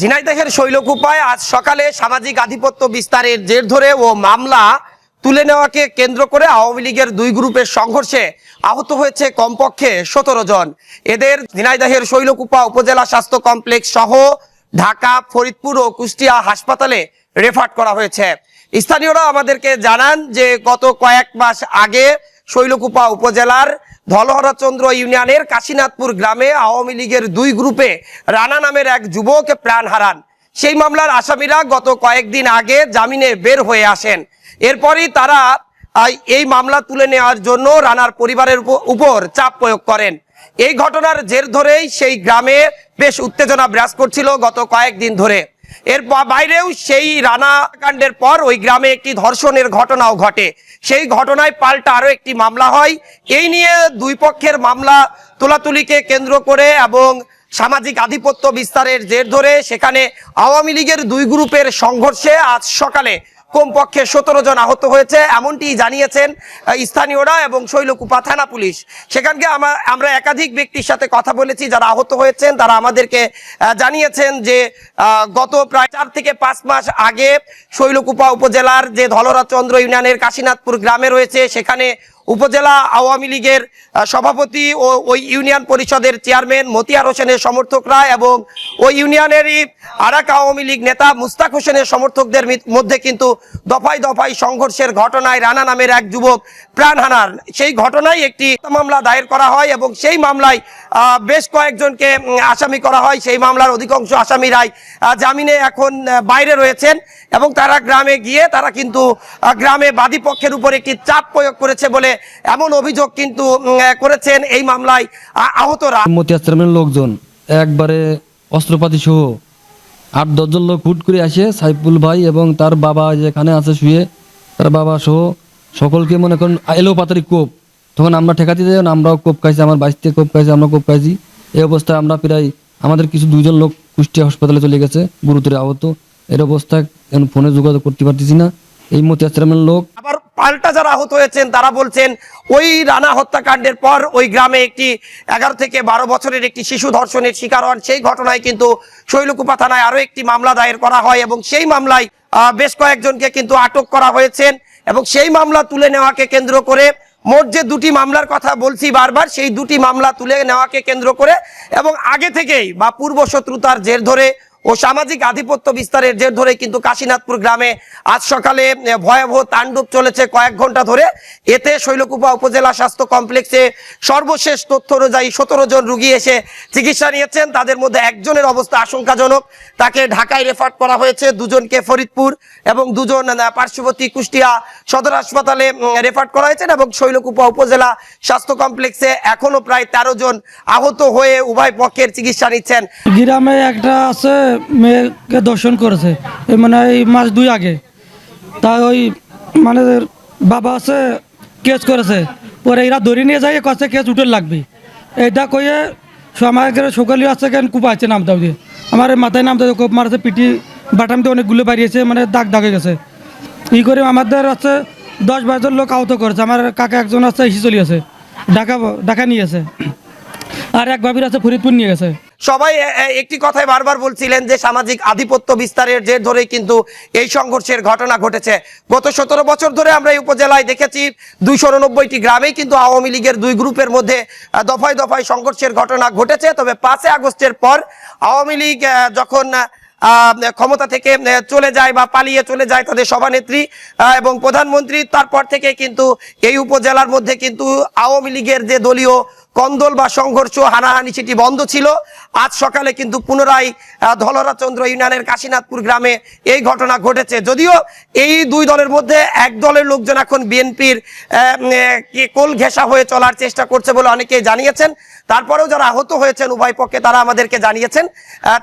ঝিনাইদহের শৈলকুপায় আজ সকালে সামাজিক আধিপত্য বিস্তারের জের ধরে ও মামলা তুলে নেওয়াকে কেন্দ্র করে আওয়ামী লীগের দুই গ্রুপের সংঘর্ষে আহত হয়েছে কমপক্ষে সতেরো জন। এদের ঝিনাইদহের শৈলকুপা উপজেলা স্বাস্থ্য কমপ্লেক্স সহ ঢাকা, ফরিদপুর ও কুষ্টিয়া হাসপাতালে রেফার করা হয়েছে। স্থানীয়রা আমাদেরকে জানান যে গত কয়েক মাস আগে শৈলকুপা উপজেলার ধলহরচন্দ্র ইউনিয়নের কাশীনাথপুর গ্রামে আওয়ামী লীগের দুই গ্রুপে রানা নামের এক যুবক প্রাণ হারান। সেই মামলার আসামিরা গত কয়েকদিন আগে জামিনে বের হয়ে আসেন। এরপরই তারা এই মামলা তুলে নেওয়ার জন্য রানার পরিবারের উপ- উপর চাপ প্রয়োগ করেন। এই ঘটনার জের ধরেই সেই গ্রামে বেশ উত্তেজনা বিরাজ করছিল গত কয়েকদিন ধরে। এর বাইরেও সেই রানা কাণ্ডের পর ওই গ্রামে একটি ধর্ষণের ঘটনাও ঘটে। সেই ঘটনায় পাল্টা আরও একটি মামলা হয়। এই নিয়ে দুই পক্ষের মামলা তোলাতুলিকে কেন্দ্র করে এবং সামাজিক আধিপত্য বিস্তারের জের ধরে সেখানে আওয়ামী লীগের দুই গ্রুপের সংঘর্ষে আজ সকালে কমপক্ষে সতেরো জন আহত হয়েছে, এমনটি জানিয়েছেন স্থানীয়রা এবং শৈলকুপা থানা পুলিশ। সেখানকে আমা- আমরা একাধিক ব্যক্তির সাথে কথা বলেছি, যারা আহত হয়েছেন, তারা আমাদেরকে জানিয়েছেন যে গত প্রায় চার থেকে পাঁচ মাস আগে শৈলকুপা উপজেলার যে ধলরাচন্দ্র ইউনিয়নের কাশীনাথপুর গ্রামে রয়েছে, সেখানে উপজেলা আওয়ামী লীগের সভাপতি ও ওই ইউনিয়ন পরিষদের চেয়ারম্যান মতিয়ার হোসেনের সমর্থকরা এবং ওই ইউনিয়নেরই আরাক আওয়ামী লীগ নেতা মুস্তাক হোসেনের সমর্থকদের মধ্যে কিন্তু দফায় দফায় সংঘর্ষের ঘটনায় রানা নামের এক যুবক প্রাণ হানার। সেই ঘটনায় একটি মামলা দায়ের করা হয় এবং সেই মামলায় বেশ কয়েকজনকে আসামি করা হয়। সেই মামলার অধিকাংশ আসামিরাই জামিনে এখন বাইরে রয়েছেন এবং তারা গ্রামে গিয়ে তারা কিন্তু গ্রামে বাদী পক্ষের উপর একটি চাপ প্রয়োগ করেছে বলে এমন অভিযোগ কিন্তু করেছেন এই মামলায় আহতরা। মতি আশ্রমের লোকজন একবারে অস্ত্রপাতি সহ আট দশজন লোক হুট করে আসে সাইফুল ভাই এবং তার বাবা যেখানে আছে শুয়ে তার বাবা সহ সকলকে মনে করেন এলো পাতারি কোপ। তখন আমরা ঠেকাতে যাই আমরাও কোপ খাইছি আমার বাইশ থেকে কোপ খাইছি আমরা কোপ খাইছি। এই অবস্থায় আমরা প্রায় আমাদের কিছু দুইজন লোক কুষ্টিয়া হাসপাতালে চলে গেছে গুরুতর আহত। এর অবস্থায় এখন ফোনে যোগাযোগ করতে পারতেছি না। এই মতি আশ্রমের লোক আবার পাল্টা যারা আহত হয়েছেন, তারা বলছেন, ওই রানা হত্যাকাণ্ডের পর ওই গ্রামে একটি এগারো থেকে বারো বছরের একটি শিশু ধর্ষণের শিকার হন। সেই ঘটনায় কিন্তু শৈলকুপা থানায় আরও একটি মামলা দায়ের করা হয় এবং সেই মামলায় বেশ কয়েকজনকে কিন্তু আটক করা হয়েছেন এবং সেই মামলা তুলে নেওয়াকে কেন্দ্র করে মোট যে দুটি মামলার কথা বলছি বারবার, সেই দুটি মামলা তুলে নেওয়াকে কেন্দ্র করে এবং আগে থেকেই বা পূর্ব শত্রুতার জের ধরে ও সামাজিক আধিপত্য বিস্তারের জের ধরে কিন্তু কাশীনাথপুর গ্রামে আজ সকালে ভয়াবহ তাণ্ডব চলেছে কয়েক ঘণ্টা ধরে। এতে শৈলকুপা উপজেলা স্বাস্থ্য কমপ্লেক্সে সর্বশেষ তথ্য অনুযায়ী সতেরো জন রুগী এসে চিকিৎসা নিয়েছেন। তাদের মধ্যে একজনের অবস্থা আশঙ্কাজনক। তাকে ঢাকায় রেফার করা হয়েছে দুজনকে ফরিদপুর এবং দুজন পার্শ্ববর্তী কুষ্টিয়া সদর হাসপাতালে রেফার করা হয়েছে এবং শৈলকুপা উপজেলা স্বাস্থ্য কমপ্লেক্সে এখনও প্রায় তেরো জন আহত হয়ে উভয় পক্ষের চিকিৎসা নিচ্ছেন। গ্রামে একটা আছে, মেয়েকে দর্শন করেছে মানে এই মাস দুই আগে। তাই ওই মানে বাবা আছে, কেস করেছে। পরে এরা ধরে নিয়ে যায় কাছে কেস উঠে লাগবে। এটা কয়ে আমাদের সকালে আছে কেন কুপা আছে নাম দাও দিয়ে। আমার মাথায় নাম দাও কোপ মারছে পিটি বাটামতে অনেকগুলো বাড়িয়েছে মানে দাগ দাগ গেছে। ই করে আমাদের আছে দশ বারোজন লোক আহত করেছে। আমার কাকা একজন আছে এসে চলে আছে ঢাকা ঢাকা নিয়েছে আর এক ভাবির আছে, ফরিদপুর নিয়ে গেছে। সবাই একটি কথাই বারবার বলছিলেন যে সামাজিক আধিপত্য বিস্তারের জের ধরে কিন্তু এই সংঘর্ষের ঘটনা ঘটেছে। গত সতেরো বছর ধরে আমরা এই উপজেলায় দেখেছি দুইশো উননব্বইটি গ্রামেই কিন্তু আওয়ামী লীগের দুই গ্রুপের মধ্যে দফায় দফায় সংঘর্ষের ঘটনা ঘটেছে। তবে পাঁচই আগস্টের পর আওয়ামী লীগ যখন ক্ষমতা থেকে চলে যায় বা পালিয়ে চলে যায় তাদের সভানেত্রী এবং প্রধানমন্ত্রী, তারপর থেকে কিন্তু এই উপজেলার মধ্যে কিন্তু আওয়ামী লীগের যে দলীয় কন্দল বা সংঘর্ষ, হানাহানি সেটি বন্ধ ছিল। আজ সকালে কিন্তু পুনরায় ধলরাচন্দ্র ইউনিয়নের কাশীনাথপুর গ্রামে এই ঘটনা ঘটেছে। যদিও এই দুই দলের মধ্যে এক দলের লোকজন এখন বিএনপির কোল ঘেঁষা হয়ে চলার চেষ্টা করছে বলে অনেকেই জানিয়েছেন। তারপরেও যারা আহত হয়েছেন উভয় পক্ষে তারা আমাদেরকে জানিয়েছেন।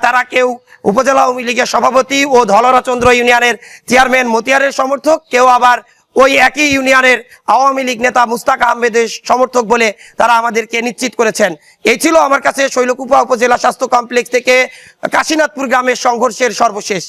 তারা কেউ উপজেলা আওয়ামী লীগের সভাপতি ও ধলরাচন্দ্র ইউনিয়নের চেয়ারম্যান মতিয়ারের সমর্থক, কেউ আবার ওই একই ইউনিয়নের আওয়ামী লীগ নেতা মুস্তাক আহমেদের সমর্থক বলে তারা আমাদেরকে নিশ্চিত করেছেন। এই ছিল আমার কাছে শৈলকুপা উপজেলা স্বাস্থ্য কমপ্লেক্স থেকে কাশীনাথপুর গ্রামের সংঘর্ষের সর্বশেষ।